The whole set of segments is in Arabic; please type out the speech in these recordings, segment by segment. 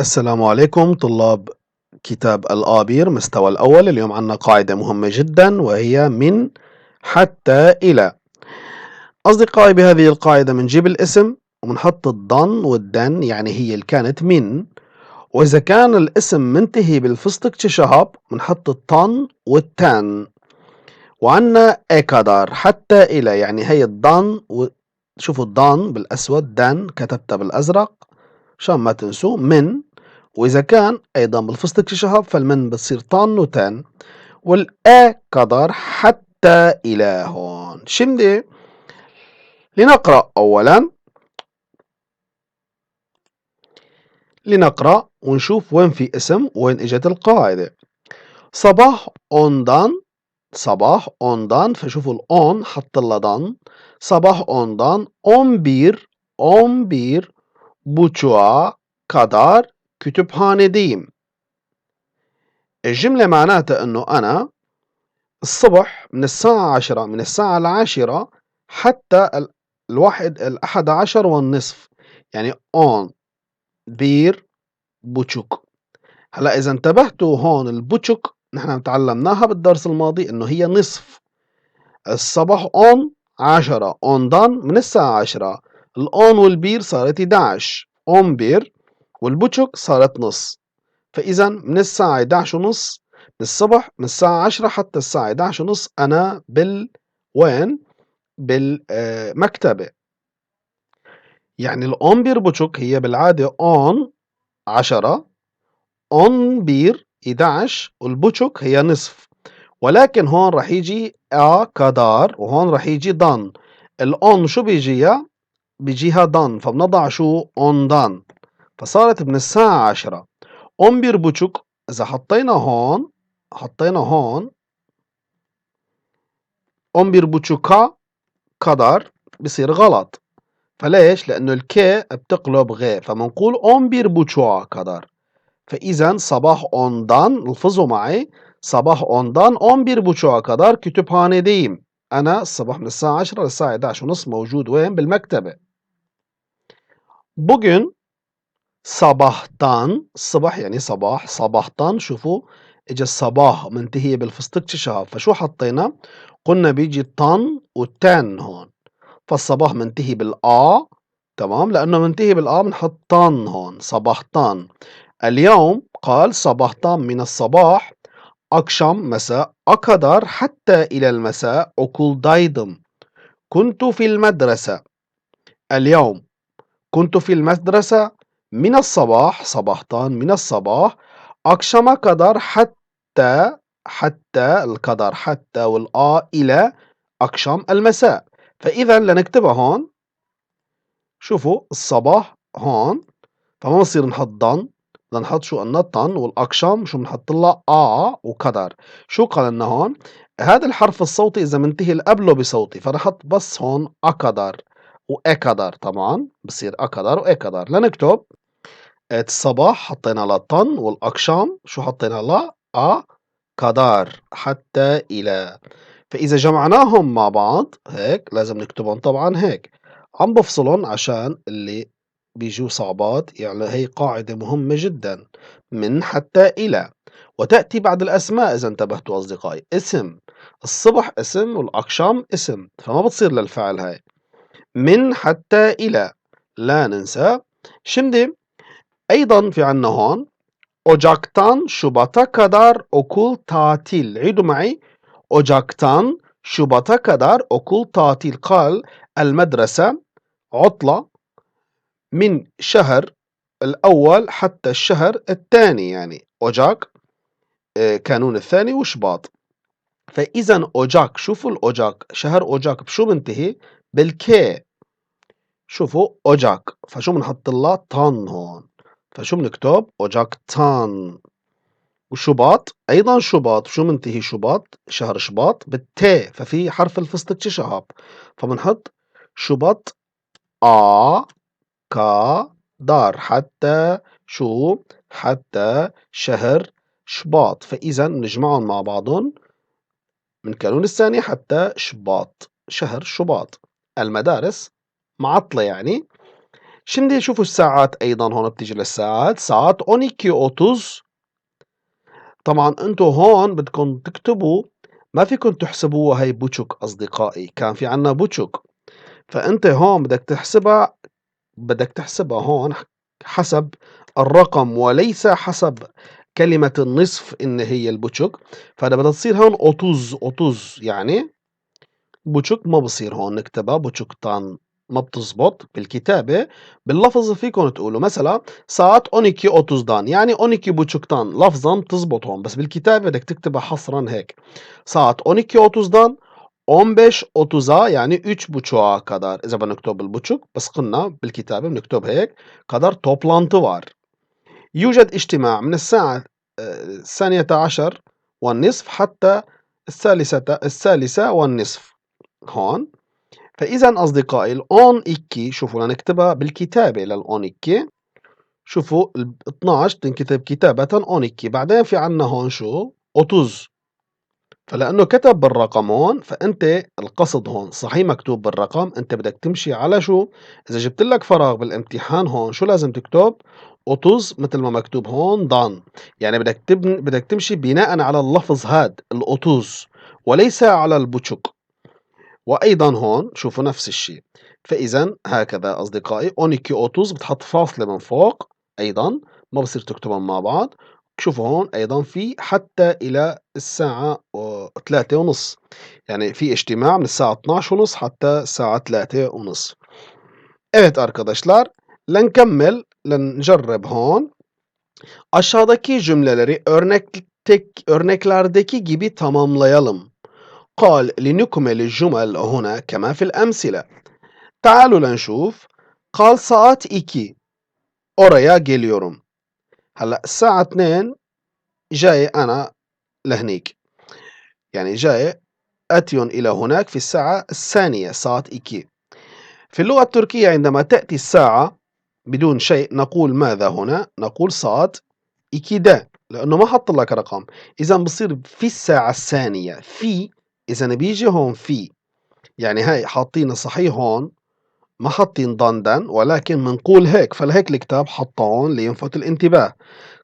السلام عليكم طلاب كتاب الآبير مستوى الأول. اليوم عنا قاعدة مهمة جدا وهي من حتى إلى. أصدقائي بهذه القاعدة بنجيب الاسم وبنحط الضن والدن يعني هي اللي كانت من. وإذا كان الاسم منتهي بالفستق تشهب بنحط الطن والتان. وعنا إكادار حتى إلى يعني هي الضن و... شوفوا الضن بالأسود دن كتبتها بالأزرق. عشان ما تنسوا من. وإذا كان أيضا بالفستق شهب فالمن بتصير طن وتن والآ قدر حتى إلى هون. شمدي لنقرأ أولا. لنقرأ ونشوف وين في اسم وين إجت القاعدة. صباح ondan صباح ondan فشوفوا الأون حط ضن صباح ondan 11 11 buçuğa kadar kütüphanedeyim. الجملة معناتها إنه أنا الصبح من الساعة عشرة من الساعة العاشرة حتى الواحد الأحد عشر والنصف. يعني اون بير بوتشوك. هلأ إذا انتبهتوا هون البوتشوك نحن تعلمناها بالدرس الماضي إنه هي نصف. الصبح اون عشرة اون دان من الساعة عشرة. الأون والبير صارت 11 أون بير والبوتشوك صارت نص. فإذا من الساعة 11 ونص من الصبح من الساعة 10 حتى الساعة 11 ونص أنا بال وين؟ بالمكتبة يعني الأون بير بوتشوك هي بالعادة أون 10 أون بير 11 والبوتشوك هي نصف. ولكن هون رح يجي أ كدار وهون رح يجي ضن الأون شو بيجيها؟ بيجيها دان فبنضع شو دان فصارت من الساعة عشرة بير بوتشوك إذا حطينا هون حطينا هون بير بوتشوكا قدر بصير غلط فليش؟ لأنه الكي بتقلب غي فبنقول بير بوتشوا قدر فإذا صباح دان الفظوا معي صباح دان بير بوتشوا kadar kütüphanedeyim. أنا الصبح من الساعة 10 للساعة 11 ونص موجود وين؟ بالمكتبة. Bugün sabahtan الصبح يعني صباح صباحtan شوفوا اجى الصباح منتهية بالفستق شهاب فشو حطينا؟ قلنا بيجي الطن والتان هون. فالصباح منتهي بالآ تمام؟ لأنه منتهي بالآ بنحط طن هون صباحتان. اليوم قال صباحتان من الصباح أكشم مساء أكدر حتى إلى المساء okuldaydım كنت في المدرسة. اليوم كنت في المدرسة؟ من الصباح صباحتان من الصباح أكشما kadar حتى حتى القدر حتى والآ إلى أكشم المساء. فإذا لنكتبها هون. شوفوا الصباح هون. فما بصير نحط ضن. بدنا نحط شو قلنا؟ طن والأكشم شو بنحط لها؟ آ وقدر. شو قال لنا هون؟ هذا الحرف الصوتي إذا منتهي قبله بصوتي. فنحط بس هون أقدر وإكدر طبعا بصير أكدر وإكدر لنكتب. الصباح حطينا لها طن والأكشام شو حطينا؟ لها كدار حتى إلى. فإذا جمعناهم مع بعض هيك لازم نكتبهم طبعا هيك. عم بفصلهم عشان اللي بيجوا صعبات يعني هي قاعدة مهمة جدا من حتى إلى. وتأتي بعد الأسماء إذا انتبهتوا أصدقائي. اسم. الصبح اسم والأكشام اسم. فما بتصير للفعل هاي. من حتى إلى. لا ننسى. Şimdi أيضا في عنا هون Ocaktan Şubat'a kadar okul tatil. عيدوا معي. Ocaktan Şubat'a kadar okul tatil. قال المدرسة عطلة من شهر الأول حتى الشهر الثاني. يعني أوجاك كانون الثاني وشباط. فإذا أوجاك شوفوا الأوجاك. شهر أوجاك بشو بنتهي بالكي. شوفوا أوجاك. فشو بنحط لها طن هون. فشو بنكتب؟ أوجاك تان. وشباط أيضا شباط شو منتهي شباط شهر شباط بالتاء ففي حرف الفستق شهاب. فبنحط شباط آ كا دار. حتى شو؟ حتى شهر شباط فإذا نجمعهم مع بعضهم. من كانون الثاني حتى شباط شهر شباط المدارس معطلة يعني. Şimdi شوفوا الساعات أيضًا هون بتيجي للساعات، ساعات 12:30 طبعًا أنتم هون بدكم تكتبوا ما فيكم تحسبوها هي بوتشوك أصدقائي، كان في عندنا بوتشوك، فأنت هون بدك تحسبها بدك تحسبها هون حسب الرقم وليس حسب كلمة النصف إن هي البوتشوك، فهذا بدها تصير هون 30 30 يعني بوتشوك. ما بصير هون نكتبها بوتشوكتان ما بتزبط بالكتابة، باللفظ فيكم تقولوا مثلًا ساعات 12:30 يعني 12 buçuktan لفظًا بتزبط هون، بس بالكتابة بدك تكتبها حصرًا هيك. ساعات 12:30'dan 15:30'a يعني 3 buçuğa kadar إذا بدنا نكتب بالبوتشوك بس قلنا بالكتابة بنكتب هيك kadar toplantı var. يوجد اجتماع من الساعة الثانية عشر والنصف حتى الثالثة الثالثة والنصف. هون فإذا أصدقائي الأون إكي شوفوا لنكتبها بالكتابة للأون إكي. شوفوا ال 12 تنكتب كتابة أون إكي. بعدين في عنا هون شو؟ 30 فلأنه كتب بالرقم هون فأنت القصد هون صحيح مكتوب بالرقم أنت بدك تمشي على شو؟ إذا جبت لك فراغ بالامتحان هون شو لازم تكتب؟ 30 مثل ما مكتوب هون دان يعني بدك تبني بدك تمشي بناء على اللفظ هاد الأطوز وليس على البوتشوك. وأيضا هون شوفوا نفس الشيء. فإذا هكذا أصدقائي أونيكي أوتوز بتحط فاصلة من فوق أيضا ما بصير تكتبهم مع بعض. شوفوا هون أيضا في حتى إلى الساعة ثلاثة ونص. يعني في اجتماع من الساعة 12 ونص حتى الساعة ثلاثة ونص. Evet arkadaşlar لنكمل لنجرب hon aşağıdaki cümleleri örnek tek örneklerdeki gibi tamamlayalım. قال لنكمل الجمل هنا كما في الأمثلة. تعالوا لنشوف. قال ساعات إيكي. oraya geliyorum هلا الساعة 2 جاي أنا لهنيك. يعني جاي أتي إلى هناك في الساعة الثانية ساعة إيكي. في اللغة التركية عندما تأتي الساعة بدون شيء نقول ماذا هنا؟ نقول ساعة إيكيدا لأنه ما حط لك رقم. إذا بصير في الساعة الثانية. في إذا بيجي هون في يعني هاي حاطين صحيح هون ما حاطين ضندن ولكن بنقول هيك فلهيك الكتاب حطه هون لينفت الانتباه.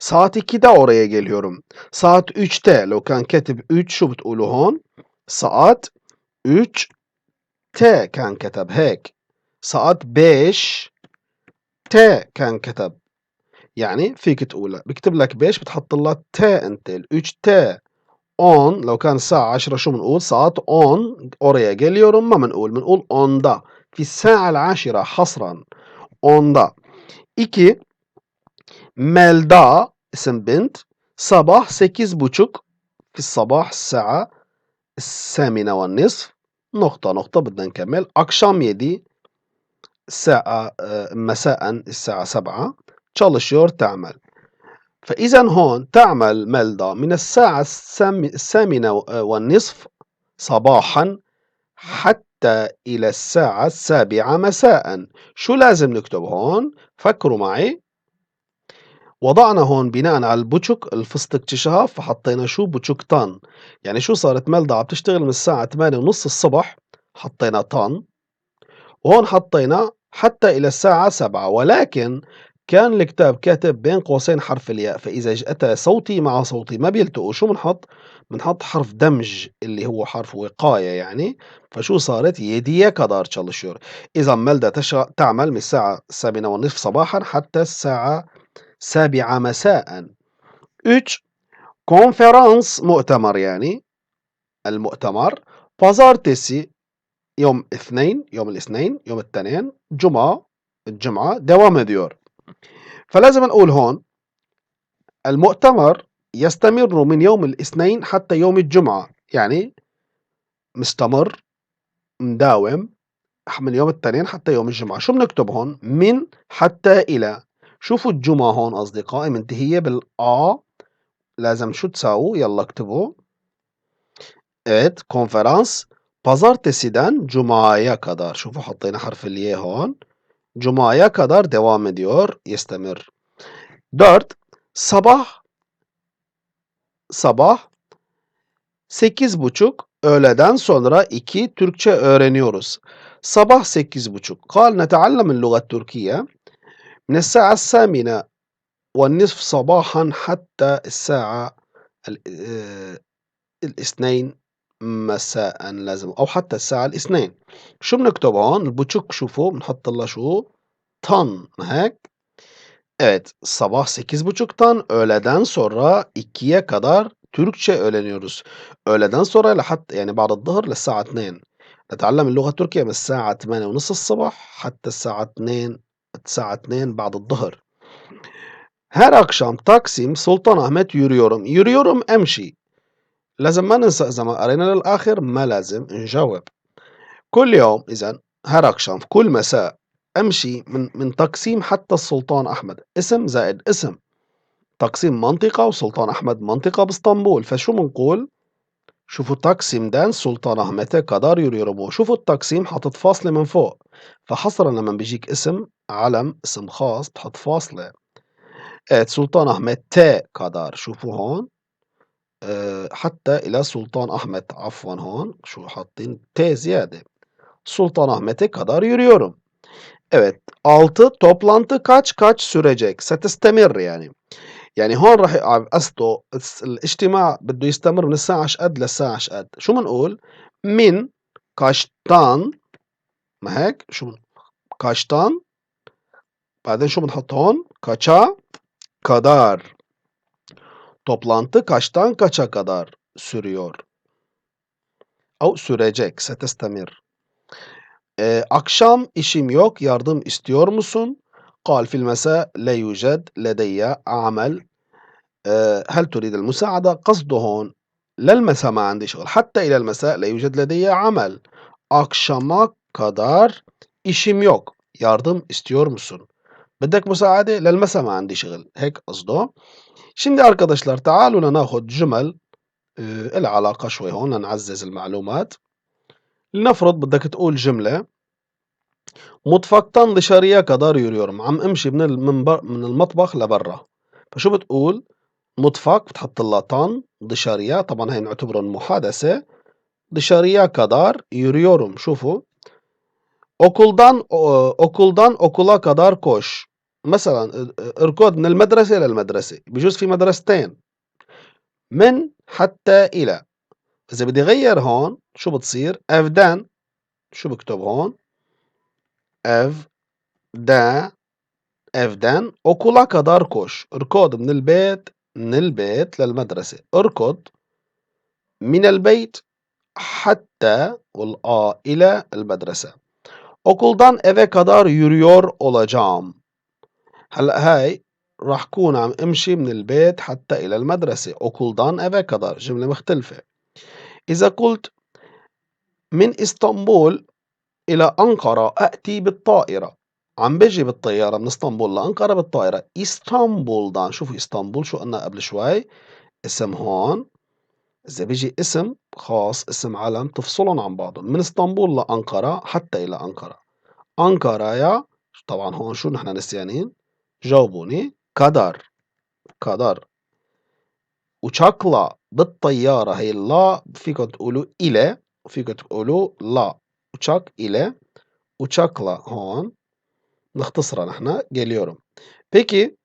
ساعتي كده oraya geliyorum saat 3'te لو كان كاتب 3 شو بتقولوا هون؟ ساعات 3 T كان كتب هيك. ساعات 5 T كان كتب. يعني فيك تقولها بكتب لك بيش بتحط لها T أنت ال 3 T on لو كان الساعة 10 شو بنقول؟ ساعات on oraya geliyorum ما بنقول بنقول on'da في الساعة العاشرة حصرا on'da 2 Melda اسم بنت صباح 8 buçuk في الصباح الساعة الثامنة والنصف نقطة نقطة بدنا نكمل. akşam 7 الساعة مساء الساعة 7 çalışıyor تعمل. فإذا هون تعمل ميلدا من الساعة الثامنة والنصف صباحا حتى إلى الساعة السابعة مساء. شو لازم نكتب هون؟ فكروا معي. وضعنا هون بناء على البوتشوك الفستق تشهاف فحطينا شو؟ بوتشوكتان يعني شو صارت؟ ميلدا عم تشتغل من الساعة 8 ونص الصبح حطينا طن. وهون حطينا حتى إلى الساعة 7 ولكن كان الكتاب كاتب بين قوسين حرف الياء فإذا أتى صوتي مع صوتي ما بيلتقوا. شو بنحط؟ بنحط حرف دمج اللي هو حرف وقاية يعني. فشو صارت؟ يدية كدار çalışıyor إذا ملدا تعمل من الساعة الثامنة والنصف صباحا حتى الساعة السابعة مساء. 3 كونفرانس مؤتمر يعني. المؤتمر pazartesi يوم اثنين يوم الاثنين يوم التنين جمعة الجمعة دوام ediyor فلازم نقول هون المؤتمر يستمر من يوم الاثنين حتى يوم الجمعة. يعني مستمر مداوم من يوم التنين حتى يوم الجمعة. شو بنكتب هون؟ من حتى إلى. شوفوا الجمعة هون أصدقائي منتهية بالآ لازم شو تساووا؟ يلا اكتبوا. Evet konferans pazartesiden cumaya kadar şufu حطينا حرف الياء هون. Cuma'ya kadar devam ediyor. Yestemir. 4. Sabah sabah 8 buçuk öğleden sonra 2 Türkçe öğreniyoruz. Sabah 8 buçuk. قال نتعلم اللغة التركية من الساعة الثامنة والنصف صباحا حتى الساعة آه، الاثنين مساء لازم. أو حتى الساعة الاثنين. شو بنكتب هون البوتشوك شوفوا بنحط لها شو؟ طن هيك؟ Evet, sabah 8.30'dan öğleden sonra 2'ye kadar Türkçe öğreniyoruz. öğleden sonra لحتى يعني بعد الظهر للساعة 2 نتعلم اللغة التركية من الساعة 8 ونص الصبح حتى الساعة 2 الساعة 2 بعد الظهر. Her akşam Taksim Sultanahmet yürüyorum. Yürüyorum أمشي. لازم ما ننسى إذا ما قرينا للآخر ما لازم نجاوب. كل يوم إذا akşam في كل مساء أمشي من من تقسيم حتى السلطان أحمد. اسم زائد اسم. تقسيم منطقة وسلطان أحمد منطقة بإسطنبول. فشو بنقول شوفوا تقسيمden Sultanahmet'e kadar yürüyorum. شوفوا التقسيم حاطط فاصلة من فوق. فحصرا لما بيجيك اسم علم اسم خاص بتحط فاصلة. Sultan Ahmet T kadar شوفوا هون. حتى إلى سلطان أحمد عفوا هون شو حاطين T زيادة Sultan Ahmet'e kadar yürüyorum. Evet. 6 toplantı kaç kaç sürecek؟ ستستمر يعني. يعني هون راح قصده الاجتماع بده يستمر من الساعة شقد للساعة شقد. شو بنقول؟ من kaçtan ما هيك؟ شو kaçtan بعدين شو بنحط هون؟ kaça kadar. Toplantı kaçtan kaça kadar sürüyor? أو sürecek. ستستمر. Eee, akşam işim yok, yardım istiyor musun? قال في المساء لا يوجد لدي عمل آه، هل تريد المساعدة؟ قصده هون للمساء ما عندي شغل حتى إلى المساء لا يوجد لدي عمل akşama kadar işim yok yardım istiyor musun? بدك مساعدة للمساء ما عندي شغل هيك قصده şimdi arkadaşlar تعالوا ناخذ جمل آه، العلاقة شوي هون لنعزز المعلومات. لنفرض بدك تقول جملة مطفقتان dışarıya kadar yürüyorum عم امشي من المنبر من المطبخ لبرا. فشو بتقول؟ مطفق بتحط لها طن dışarıya طبعا هي نعتبرهم محادثة dışarıya kadar yürüyorum شوفوا. okuldan okuldan okula kadar koş مثلا اركض من المدرسة للمدرسة بجوز في مدرستين من حتى إلى إذا بدي غير هون شو بتصير evden شو بكتب هون evde evden okula kadar koş. اركض من البيت من البيت للمدرسة. اركض من البيت حتى والآ إلى المدرسة. okuldan eve kadar yürüyor olacağım. هلأ هاي راح كون عم امشي من البيت حتى إلى المدرسة. okuldan eve kadar جملة مختلفة. إذا قلت من إسطنبول إلى أنقرة آتي بالطائرة. عم بيجي بالطيارة من إسطنبول لأنقرة بالطائرة. اسطنبولدان شوفوا إسطنبول شو قلنا قبل شوي. اسم هون. إذا بيجي اسم خاص اسم علم تفصلهم عن بعضهم. من إسطنبول لأنقرة حتى إلى أنقرة. أنقرة يا طبعا هون شو نحن نسيانين؟ جاوبوني كدر كدر وشاكلا بالطيارة هي لا فيكم تقولوا إلى وفيكم تقولوا لا uçak ile uçakla هون نختصرها نحن geliyorum. Peki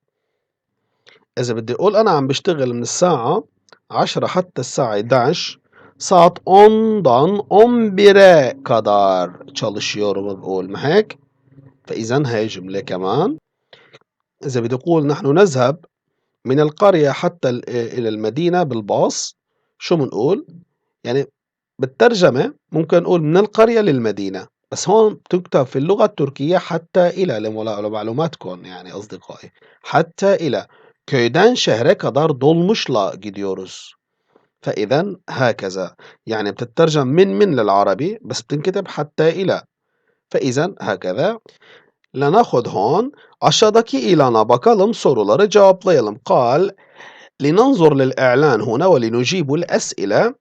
إذا بدي أقول أنا عم بشتغل من الساعة 10 حتى الساعة 11 saat 10'dan 11'e kadar çalışıyorum بقول ما هيك؟ فإذا هي جملة كمان إذا بدي أقول نحن نذهب من القرية حتى إلى المدينة بالباص شو بنقول؟ يعني بالترجمة ممكن نقول من القرية للمدينة بس هون بتكتب في اللغة التركية حتى إلى لمعلوماتكم yani أصدقائي حتى إلى. köyden şehre kadar dolmuşla gidiyoruz فإذا هكذا. يعني بتترجم من من للعربي بس بتنكتب حتى إلى. فإذا هكذا. لناخذ هون aşağıdaki ilana bakalım soruları cevaplayalım قال لننظر للإعلان هنا ولنجيب الأسئلة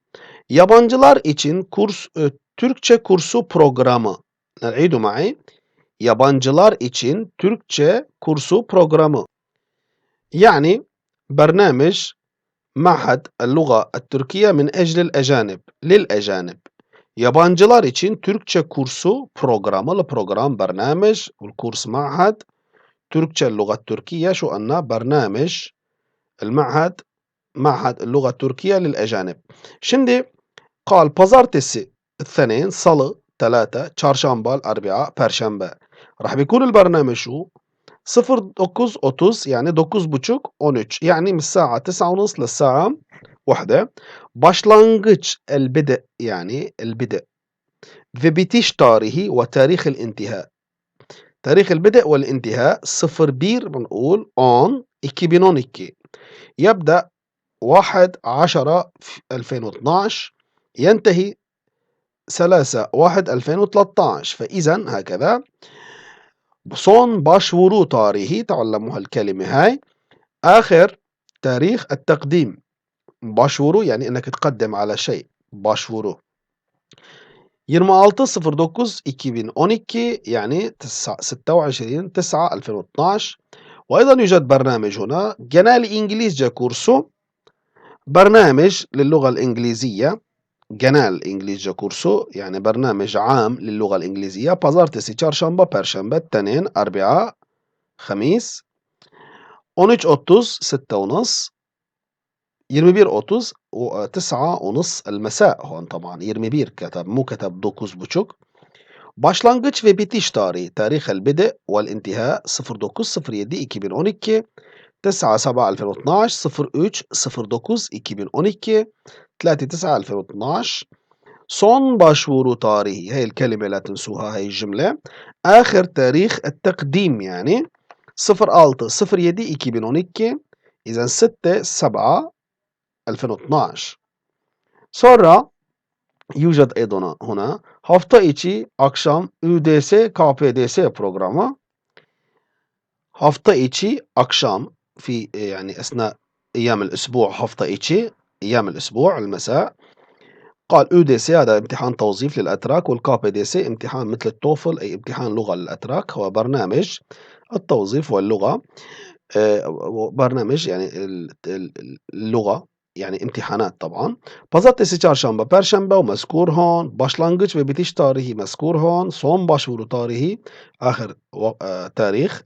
Yabancılar için kurs e, Türkçe kursu programı. نعيد معي. Yabancılar için Türkçe kursu programı. يعني برنامج معهد اللغة التركية من أجل الأجانب للأجانب yabancılar için Türkçe kursu programı program برنامج والكورس معهد تركيا اللغة التركية شو قلنا برنامج المعهد معهد اللغة التركية للأجانب شندي قال بازارتسي الاثنين صلي ثلاثة çarşamba الأربعاء perşembe. راح بيكون البرنامج شو صفر دوكوز أوتوز يعني دوكوز buçuk 13 يعني من الساعة تسعة ونص للساعة واحدة başlangıç البدء يعني البدء. bitiş tarihi وتاريخ الانتهاء. تاريخ البدء والانتهاء 01 بنقول on 2012 يبدأ 1 10 2012 ينتهي 3 1 2013 فإذا هكذا. son başvuru tarihi تعلموا هالكلمة هاي. آخر تاريخ التقديم. Başvuru يعني إنك تقدم على شيء. başvuru 26 2012 يعني 26 9 2012 وأيضا يوجد برنامج هنا جنال إنجليزجا كورسو. برنامج للغة الإنجليزية جنال إنجليزجا كورسو يعني برنامج عام للغة الإنجليزية. بازارتسي çarşamba perşembe اثنين أربعاء خميس. 13.30 ستة ونص. 21.30 وتسعة ونص المساء هون طبعا 21 كتب مو كتب 9.30 Başlangıç ve bitiş tarihi تاريخ البدء والانتهاء 09.07 2012 9 7 2012 03 09 2012 3 9 2012 son başvuru tarihi هي الكلمة لا تنسوها هي الجملة آخر تاريخ التقديم يعني 06 07 2012 إذا 6 7 2012 sonra يوجد أيضا هنا. hafta içi akşam ÜDS KPDS programı hafta içi akşam في يعني أثناء أيام الأسبوع hafta içi أيام الأسبوع المساء. قال ÜDS هذا امتحان توظيف للأتراك والكابي دي سي امتحان مثل التوفل أي امتحان لغة للأتراك. هو برنامج التوظيف واللغة. برنامج يعني اللغة yani imtihanat طبعا. Pazartesi, çarşamba, perşembe ومذكور هون. ve bitiş tarihi مذكور هون. son başvuru tarihi آخر تاريخ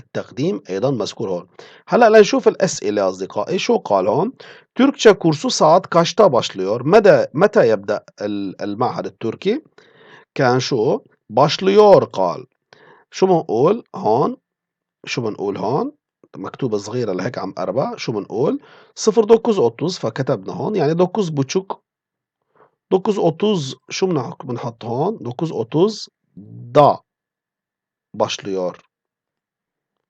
التقديم أيضا مذكور هون. هلا لنشوف الأسئلة يا أصدقائي. شو قال هون؟ Türkçe kursu saat kaçta başlıyor متى متى يبدأ المعهد التركي؟ كان شو؟ başlıyor قال. شو بنقول هون؟ شو بنقول هون؟ مكتوبة صغيرة لهيك عم أربع شو بنقول صفر دوكوز أوتوز فكتبنا هون. يعني دوكوز بوتشوك. دوكوز أوتوز شو بنحط هون؟ دوكوز أوتوز دا. başlıyor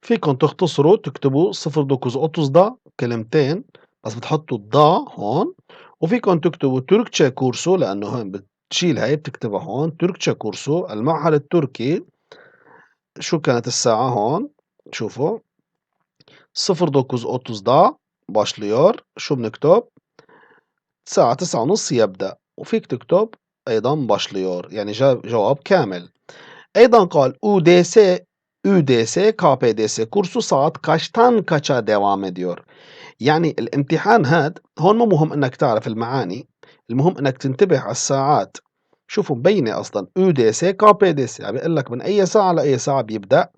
فيكم تختصروا تكتبوا صفر دوكوز أوتوز دا كلمتين بس بتحطوا دا هون. وفيكم تكتبوا تركتشا كورسو لأنه هون بتشيل هاي بتكتبها هون. تركتشا كورسو المعهد التركي. شو كانت الساعة هون؟ شوفوا. 09.30'da başlıyor. شو بنكتب؟ الساعة تسعة ونص يبدأ وفيك تكتب أيضا başlıyor يعني جواب كامل أيضا قال UDS UDS KPDS kursu saat kaçtan kaça devam ediyor? يعني الامتحان هاد هون مو مهم انك تعرف المعاني المهم انك تنتبه على الساعات شوفوا مبينة أصلا UDS KPDS يعني بيقول لك من اي ساعة لاي ساعة بيبدأ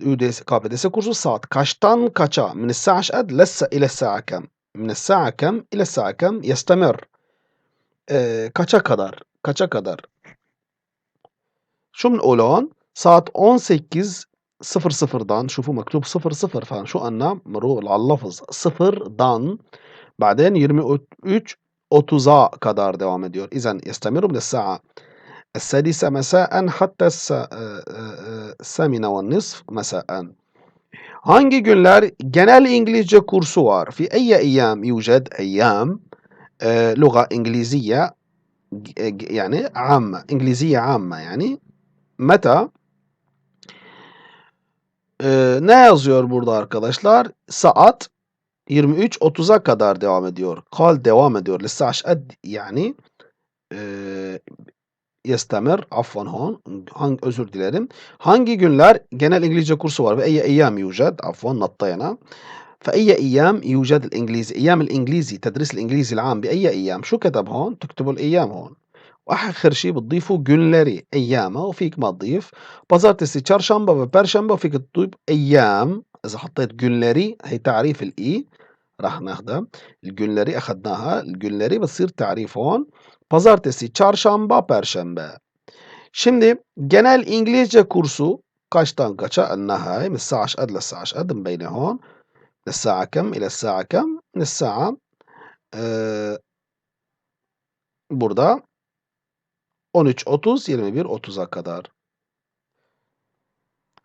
ÜDS KPDS kursu saat kaçtan kaça من الساعة شقد لسه إلى الساعة كم من الساعة كم إلى الساعة كم يستمر ee, kaça kadar? Kaça kadar? شو بنقول هون saat 18:00'dan شوفوا مكتوب 00 فشو قلنا مرور على اللفظ صفرdan بعدين 23:30'a kadar devam ediyor. إذا يستمر من الساعة السادسة مساء حتى الثامنة والنصف مساء Hangi günler genel İngilizce kursu var? في أي أيام يوجد أيام لغة إنجليزية يعني عامة إنجليزية عامة يعني meta ne yazıyor burada arkadaşlar? Saat 23.30'a kadar devam ediyor. Kal devam ediyor. للساعة قد يعني يستمر. عفوا هون. هن özür dilerim. Hangi günler genel İngilizce kursu var? بأي أيام يوجد؟ عفوا نطينا. فأي أيام يوجد الإنجليزي؟ أيام الإنجليزي تدريس الإنجليزي العام بأي أيام؟ شو كتب هون؟ تكتبوا الأيام هون. وآخر شي بتضيفوا جولري أيامها وفيك ما تضيف. بازارتسي تشارشامبا وبرشامبا وفيك تضيف أيام. إذا حطيت جولري هي تعريف الإي راح ناخدها الجولري أخدناها الجولري بتصير تعريف هون pazartesi, çarşamba, perşembe. Şimdi genel İngilizce kursu kaçtan kaça النهاية من الساعة عشقد للساعة عشقد مبينة هون من الساعة كم إلى الساعة كم من الساعة e, burada 13.30 21.30'a kadar.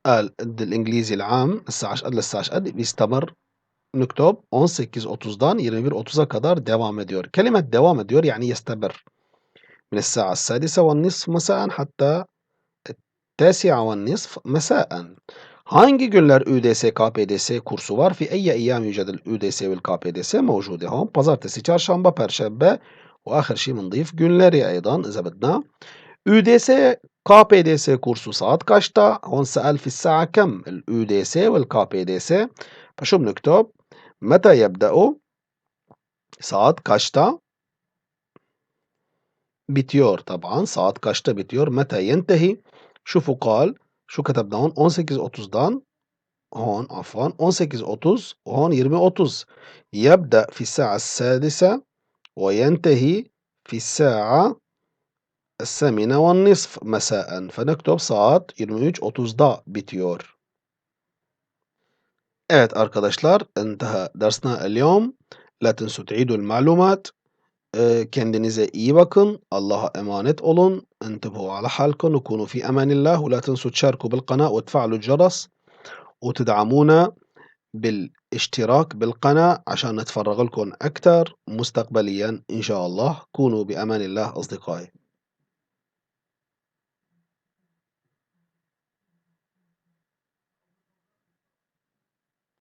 قال الإنجليزي العام الساعة عشقد للساعة عشقد بيستمر نكتب 18.30'dan 21.30'a kadar devam ediyor. كلمة devam ediyor يعني يستمر من الساعة السادسة والنصف مساء حتى التاسعة والنصف مساء. Hangi günler ÜDS KPDS kursu var? في أي أيام يوجد الÜDS والKPDS موجودة هون pazartesi, çarşamba, perşembe وآخر شي بنضيف günleri أيضا إذا بدنا. ÜDS KPDS kursu saat kaçta؟ هون سأل في الساعة كم الÜDS والKPDS فشو بنكتب؟ متى يبدأ؟ saat kaçta؟ bitiyor طبعا saat kaçta bitiyor متى ينتهي شوفوا قال شو كتبنا هون 18.30'dan هون عفوا 18.30 وهون 20.30 يبدأ في الساعة السادسة وينتهي في الساعة الثامنة والنصف مساء فنكتب saat 23.30'da bitiyor. Evet arkadaşlar انتهى درسنا اليوم لا تنسوا تعيدوا المعلومات kendinize iyi bakın. Allah'a emanet olun. انتبهوا على حالكم وكونوا في أمان الله ولا تنسوا تشاركوا بالقناة وتفعلوا الجرس وتدعمونا بالاشتراك بالقناة عشان نتفرغ لكم أكثر مستقبليا إن شاء الله كونوا بأمان الله أصدقائي